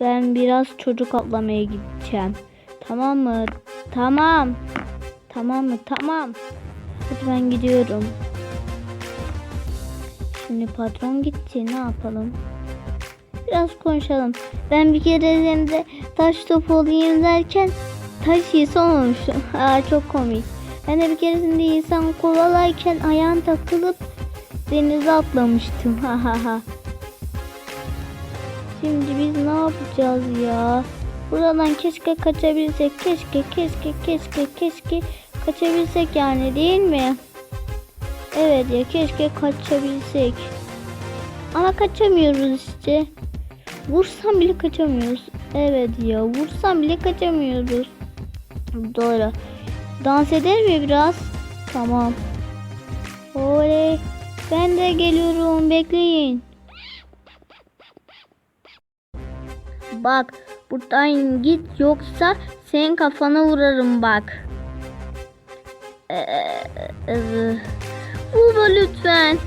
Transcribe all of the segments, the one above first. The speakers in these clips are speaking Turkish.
Ben biraz çocuk atlamaya gideceğim. Tamam mı? Tamam. Tamam mı? Tamam. Hadi ben gidiyorum. Şimdi patron gitti. Ne yapalım? Biraz konuşalım. Ben bir keresinde taş topu olayım derken taş insan olmuştum. Aa, çok komik. Ben de bir keresinde insan kovalarken ayağım takılıp denize atlamıştım. Ha ha ha. Şimdi biz ne yapacağız ya? Buradan keşke kaçabilsek. Keşke, keşke, keşke, keşke kaçabilsek yani değil mi? Evet ya keşke kaçabilsek. Ama kaçamıyoruz işte. Vursam bile kaçamıyoruz. Evet ya vursam bile kaçamıyoruz. Doğru. Dans eder mi biraz? Tamam. Oley. Ben de geliyorum. Bekleyin. Bak buradan git yoksa senin kafana vurarım bak. Ee, e, Vurma lütfen.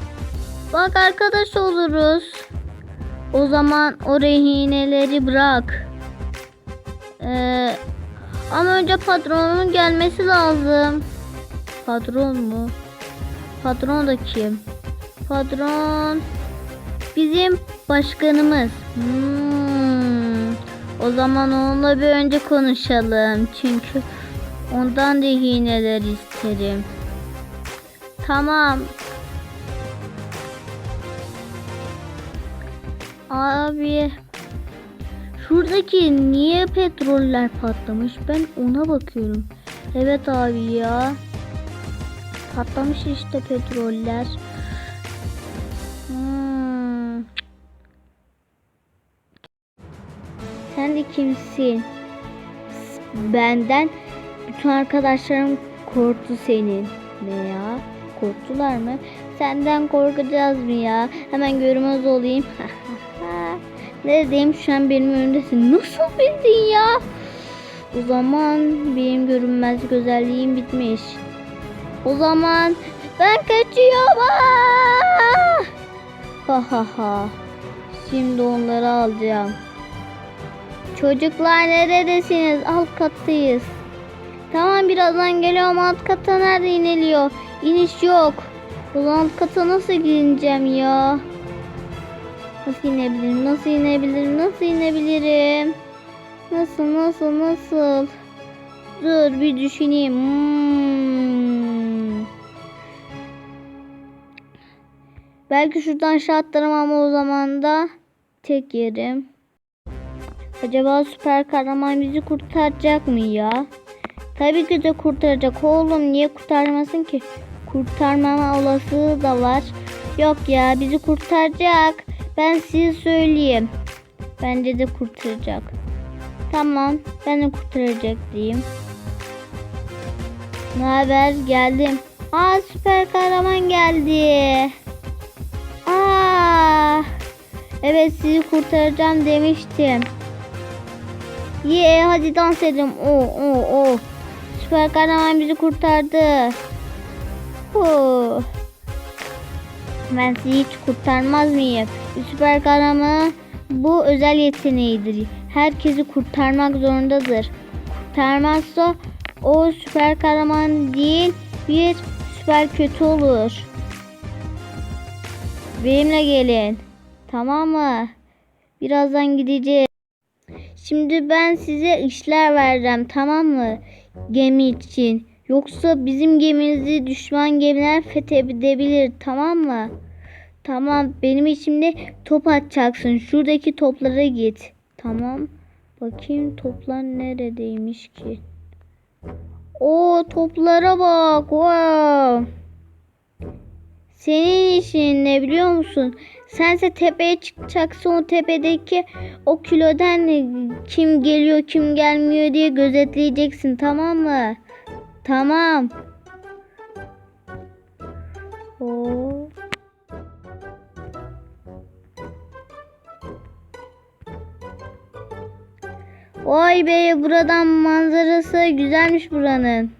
Bak arkadaş oluruz. O zaman o rehineleri bırak. Ee, ama önce patronun gelmesi lazım. Patron mu? Patron da kim? Patron bizim başkanımız. Hmm. O zaman onunla bir önce konuşalım. Çünkü ondan rehineler isterim. Tamam. Abi şuradaki niye petroller patlamış? Ben ona bakıyorum. Evet abi ya. Patlamış işte petroller. Kimsin? Benden bütün arkadaşlarım korktu senin. Ne ya? Korktular mı? Senden korkacağız mı ya? Hemen görmez olayım. Neredeyim şu an benim önümdesin. Nasıl bildin ya? O zaman benim görünmezlik özelliğim bitmiş. O zaman ben kaçıyorum. Aa! Ha ha ha. Şimdi onları alacağım. Çocuklar neredesiniz? Alt kattayız. Tamam birazdan geliyorum. Alt kata nerede iniliyor? İniş yok. Zaman alt kata nasıl gideceğim ya? Nasıl inebilirim? Nasıl inebilirim? Nasıl inebilirim? Nasıl nasıl nasıl? Dur bir düşüneyim. Hmm. Belki şuradan aşağı atlarım ama o zaman da tek yerim. Acaba süper kahraman bizi kurtaracak mı ya? Tabii ki de kurtaracak oğlum. Niye kurtarmasın ki? Kurtarmama olasılığı da var. Yok ya bizi kurtaracak. Ben size söyleyeyim. Bence de kurtaracak. Tamam ben de kurtaracak diyeyim. Ne haber? Geldim. Aa süper kahraman geldi. Aa, evet sizi kurtaracağım demiştim. Ye hadi dans edelim. O o o. Süper kahraman bizi kurtardı. Oo. Ben sizi hiç kurtarmaz mıyım? Süper kahraman bu özel yeteneğidir. Herkesi kurtarmak zorundadır. Kurtarmazsa o süper kahraman değil bir süper kötü olur. Benimle gelin. Tamam mı? Birazdan gideceğiz. Şimdi ben size işler vereceğim tamam mı? Gemi için. Yoksa bizim gemimizi düşman gemiler fethedebilir tamam mı? Tamam benim içimde top atacaksın. Şuradaki toplara git. Tamam. Bakayım toplar neredeymiş ki? O toplara bak. Wow. Senin işin ne biliyor musun? Sense tepeye çıkacaksın o tepedeki o kilodan kim geliyor kim gelmiyor diye gözetleyeceksin tamam mı? Tamam. Oo. Vay be buradan manzarası güzelmiş buranın.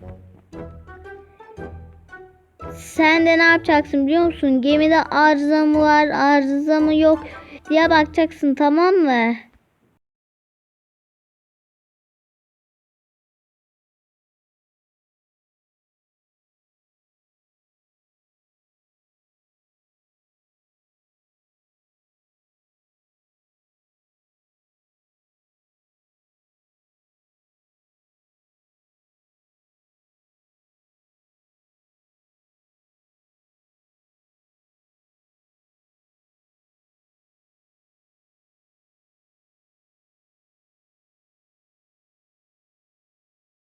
Sen de ne yapacaksın biliyor musun? Gemide arıza mı var, arıza mı yok diye bakacaksın tamam mı?